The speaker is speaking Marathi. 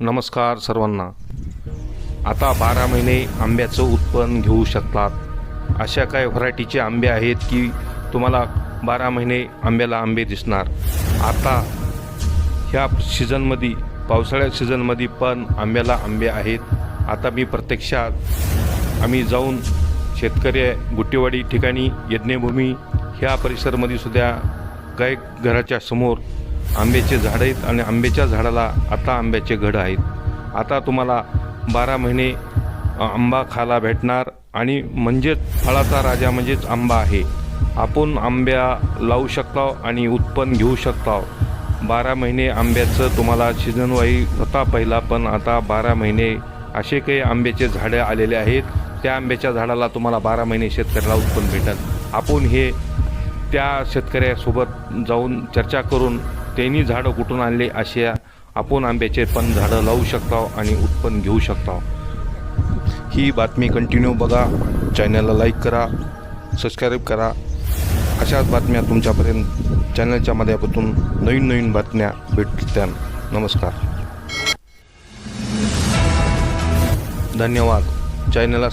नमस्कार सर्वांना. आता बारा महिने आंब्याचं उत्पन्न घेऊ शकतात. अशा काही व्हरायटीचे आंबे आहेत की तुम्हाला बारा महिने आंब्याला आंबे दिसणार. आता ह्या सीझनमध्ये पावसाळ्या सीझनमध्ये पण आंब्याला आंबे आहेत. आता मी प्रत्यक्षात आम्ही जाऊन शेतकरी गुट्टेवाडी ठिकाणी यज्ञभूमी ह्या परिसरमध्ये सुद्धा काही घराच्या समोर आंब्याचे झाडं आहेत आणि आंब्याच्या झाडाला आता आंब्याचे घड आहेत. आता तुम्हाला बारा महिने आंबा खायला भेटणार आणि म्हणजेच फळाचा राजा म्हणजेच आंबा आहे. आपण आंब्या लावू शकतो आणि उत्पन्न घेऊ शकता बारा महिने आंब्याचं तुम्हाला सीझनवाई होता पहिला पण आता बारा महिने असे काही आंब्याचे झाडं आलेले आहेत. त्या आंब्याच्या झाडाला तुम्हाला बारा महिने शेतकऱ्याला उत्पन्न भेटत आपण हे त्या शेतकऱ्यासोबत जाऊन चर्चा करून त्यांनी झाडं कुठून आणले अशा आपण आंब्याचे पण झाडं लावू शकतो आणि उत्पन्न घेऊ शकतो. ही बातमी कंटिन्यू बघा. चॅनलला लाईक करा. सबस्क्राईब करा. अशाच बातम्या तुमच्यापर्यंत चॅनलच्या माध्यमातून नवीन नवीन बातम्या भेटत्या नमस्कार. धन्यवाद. चॅनलला